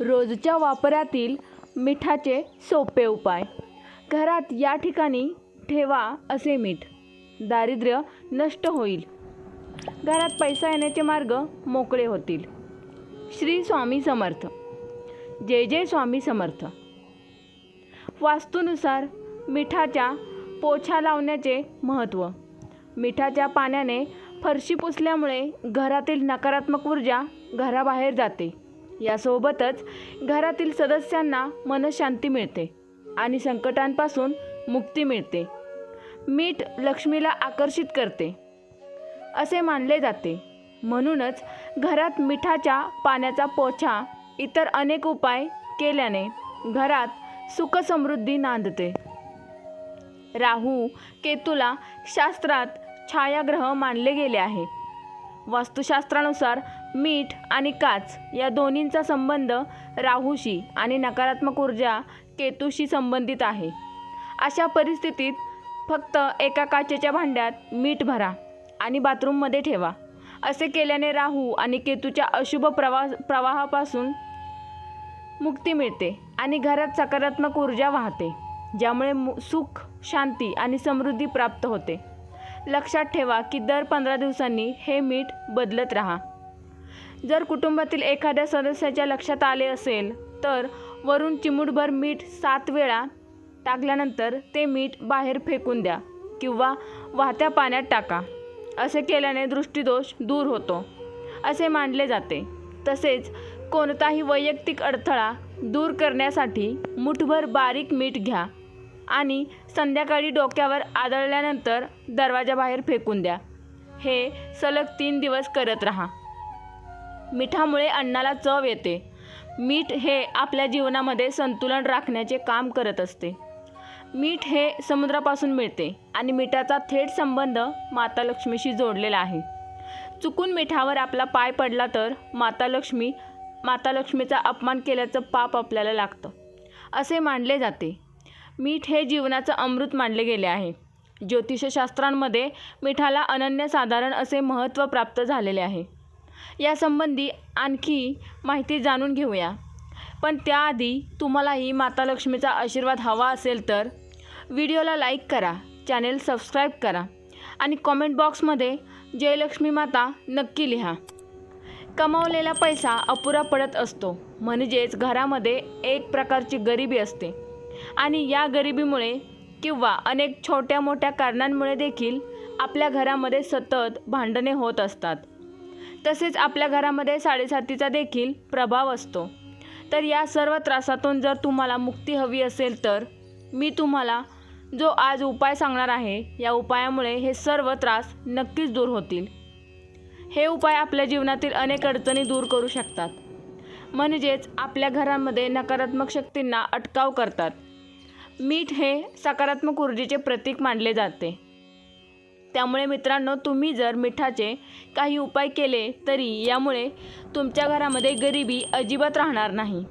रोजच्या वापरातील मिठाचे सोपे उपाय. घरात या ठिकाणी ठेवा असे मीठ. दारिद्र्य नष्ट होईल. घरात पैसा येण्याचे मार्ग मोकळे होतील. श्री स्वामी समर्थ. जय जय स्वामी समर्थ. वास्तूनुसार मिठाच्या पोछा लावण्याचे महत्त्व. मिठाच्या पाण्याने फरशी पुसल्यामुळे घरातील नकारात्मक ऊर्जा घराबाहेर जाते. यासोबतच घरातील सदस्यांना मनशांती मिळते आणि संकटांपासून मुक्ती मिळते. मीठ लक्ष्मीला आकर्षित करते. असे मानले जाते. म्हणूनच घरात मिठाच्या पाण्याचा पोछा इतर अनेक उपाय केल्याने घरात सुखसमृद्धी नांदते. राहू केतूला शास्त्रात छायाग्रह मानले गेले आहे. वास्तुशास्त्रानुसार मीठ आणि काच या दोन्हींचा संबंध राहूशी आणि नकारात्मक ऊर्जा केतूशी संबंधित आहे. अशा परिस्थितीत फक्त एका काचेच्या भांड्यात मीठ भरा आणि बाथरूममध्ये ठेवा. असे केल्याने राहू आणि केतूच्या अशुभ प्रवा प्रवाहापासून मुक्ती मिळते आणि घरात सकारात्मक ऊर्जा वाहते ज्यामुळे मु सुख शांती आणि समृद्धी प्राप्त होते. लक्षात ठेवा की दर पंधरा दिवसांनी हे मीठ बदलत राहा. जर कुटुंबातील एखाद्या सदस्याच्या लक्षात आले असेल तर वरून चिमूटभर मीठ सात वेळा टाकल्यानंतर ते मीठ बाहेर फेकून द्या किंवा वाहत्या पाण्यात टाका. असे केल्याने दृष्टीदोष दूर होतो. असे मानले जाते. तसेच कोणताही वैयक्तिक अडथळा दूर करण्यासाठी मुठभर बारीक मीठ घ्या आणि संध्याकाळी डोक्यावर आदळल्यानंतर दरवाजाबाहेर फेकून द्या. हे सलग तीन दिवस करत राहा. मिठामुळे अन्नाला चव येते. मीठ हे आपल्या जीवनामध्ये संतुलन राखण्याचे काम करत असते. मीठ हे समुद्रापासून मिळते आणि मिठाचा थेट संबंध माता लक्ष्मीशी जोडलेला आहे. चुकून मिठावर आपला पाय पडला तर माता लक्ष्मी माता लक्ष्मीचा अपमान केल्याचं पाप आपल्याला लागतं. असे मानले जाते. मीठ हे जीवनाचं अमृत मानले गेले आहे. ज्योतिषशास्त्रांमध्ये मिठाला अनन्यसाधारण असे महत्त्व प्राप्त झालेले आहे. यासंबंधी आणखी माहिती जाणून घेऊया. पण त्याआधी तुम्हालाही माता लक्ष्मीचा आशीर्वाद हवा असेल तर व्हिडिओला लाईक करा चॅनेल सबस्क्राईब करा आणि कॉमेंट बॉक्समध्ये जयलक्ष्मी माता नक्की लिहा. कमावलेला पैसा अपुरा पडत असतो म्हणजेच घरामध्ये एक प्रकारची गरिबी असते. आणि या गरिबीमुळे किंवा अनेक छोट्या मोठ्या कारणांमुळे देखील आपल्या घरामध्ये सतत भांडणे होत असतात. तसेच आपल्या घरामध्ये साडेसातीचा देखील प्रभाव असतो. तर या सर्व त्रासातून जर तुम्हाला मुक्ती हवी असेल तर मी तुम्हाला जो आज उपाय सांगणार आहे या उपायामुळे हे सर्व त्रास नक्कीच दूर होतील. हे उपाय आपल्या जीवनातील अनेक अडचणी दूर करू शकतात. म्हणजेच आपल्या घरामध्ये नकारात्मक शक्तींना अटकाव करतात. मीठ हे सकारात्मक ऊर्जेचे प्रतीक मानले जाते. त्यामुळे मित्रांनो तुम्ही जर मिठाचे काही उपाय केले तरी यामुळे तुमच्या घरामध्ये गरिबी अजिबात राहणार नाही.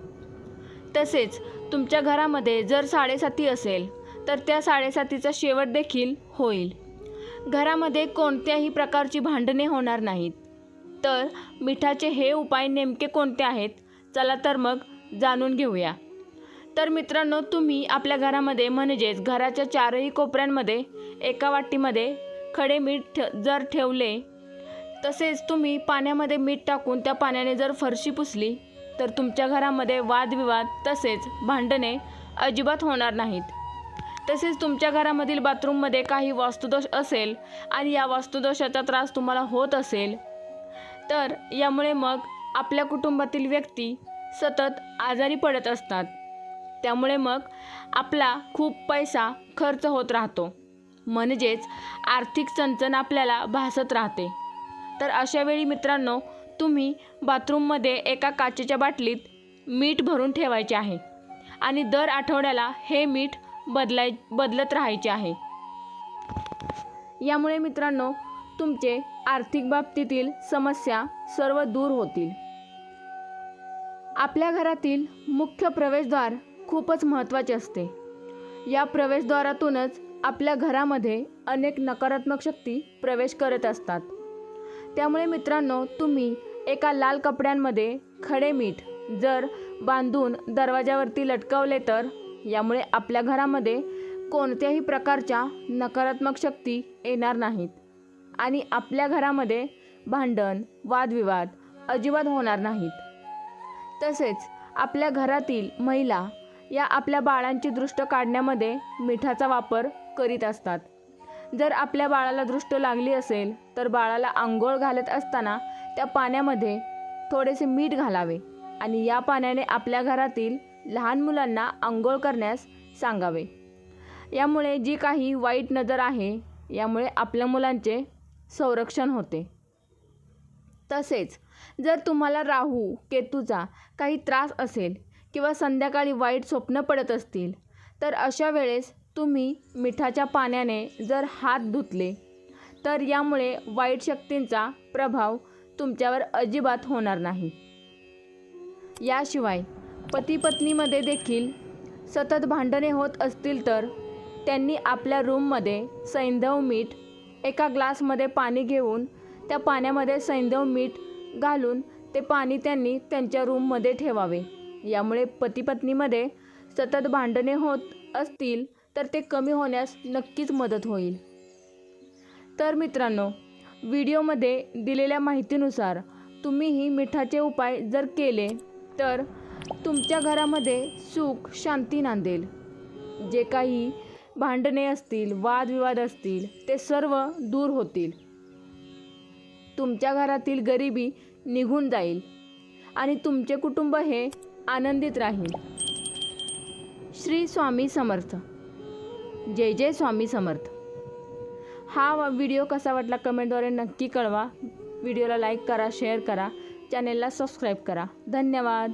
तसेच तुमच्या घरामध्ये जर साडेसाती असेल तर त्या साडेसातीचा शेवट देखील होईल. घरामध्ये कोणत्याही प्रकारची भांडणे होणार नाहीत. तर मिठाचे हे उपाय नेमके कोणते आहेत चला तर मग जाणून घेऊया. तर मित्रांनो तुम्ही आपल्या घरामध्ये म्हणजेच घराच्या चारही कोपऱ्यांमध्ये एका वाटीमध्ये खडे मीठ ठे जर ठेवले तसेच तुम्ही पाण्यामध्ये मीठ टाकून त्या पाण्याने जर फरशी पुसली तर तुमच्या घरामध्ये वादविवाद तसेच भांडणे अजिबात होणार नाहीत. तसेच तुमच्या घरामधील बाथरूममध्ये काही वास्तुदोष असेल आणि या वास्तुदोषाचा त्रास तुम्हाला होत असेल तर यामुळे मग आपल्या कुटुंबातील व्यक्ती सतत आजारी पडत असतात. त्यामुळे मग आपला खूप पैसा खर्च होत राहतो. म्हणजेच आर्थिक चणचण आपल्याला भासत राहते. तर अशावेळी मित्रांनो तुम्ही बाथरूममध्ये एका काचेच्या बाटलीत मीठ भरून ठेवायचे आहे आणि दर आठवड्याला हे मीठ बदलाय बदलत राहायचे आहे. यामुळे मित्रांनो तुमचे आर्थिक बाबतीतील समस्या सर्व दूर होतील. आपल्या घरातील मुख्य प्रवेशद्वार खूपच महत्त्वाचे असते. या प्रवेशद्वारातूनच आपल्या घरामध्ये अनेक नकारात्मक शक्ती प्रवेश करत असतात. त्यामुळे मित्रांनो तुम्ही एका लाल कपड्यांमध्ये खडे मीठ जर बांधून दरवाजावरती लटकवले तर यामुळे आपल्या घरामध्ये कोणत्याही प्रकारच्या नकारात्मक शक्ती येणार नाहीत आणि आपल्या घरामध्ये भांडण वादविवाद अजिबात होणार नाहीत. तसेच आपल्या घरातील महिला या आपल्या बाळांची दृष्ट काढण्यामध्ये मिठाचा वापर करीत असतात. जर आपल्या बाळाला दृष्ट लागली असेल तर बाळाला आंघोळ घालत असताना त्या पाण्यामध्ये थोडेसे मीठ घालावे आणि या पाण्याने आपल्या घरातील लहान मुलांना आंघोळ करण्यास सांगावे. यामुळे जी काही वाईट नजर आहे यामुळे आपल्या मुलांचे संरक्षण होते. तसेच जर तुम्हाला राहू केतूचा काही त्रास असेल किंवा संध्याकाळी वाईट स्वप्न पडत असतील तर अशा वेळेस तुम्ही मिठाच्या पाण्याने जर हात धुतले तर यामुळे वाईट शक्तींचा प्रभाव तुमच्यावर अजिबात होणार नाही. याशिवाय पती पत्नीमध्ये देखील सतत भांडणे होत असतील तर त्यांनी आपल्या रूममध्ये सैंधव मीठ एका ग्लासमध्ये पाणी घेऊन त्या पाण्यामध्ये सैंधव मीठ घालून ते पाणी त्यांनी त्यांच्या रूममध्ये ठेवावे. यामुळे पतीपत्नीमध्ये सतत भांडणे होत असतील तर ते कमी होण्यास नक्कीच मदत होईल. तर मित्रांनो व्हिडिओमध्ये दिलेल्या माहितीनुसार तुम्हीही मिठाचे उपाय जर केले तर तुमच्या घरामध्ये सुख शांती नांदेल. जे काही भांडणे असतील वादविवाद असतील ते सर्व दूर होतील. तुमच्या घरातील गरिबी निघून जाईल आणि तुमचे कुटुंब हे आनंदित राहील श्री स्वामी समर्थ. जय जय स्वामी समर्थ. हा व्हिडिओ कसा वाटला कमेंटद्वारे नक्की कळवा. व्हिडिओला लाईक करा शेअर करा. चॅनेलला सबस्क्राईब करा. धन्यवाद.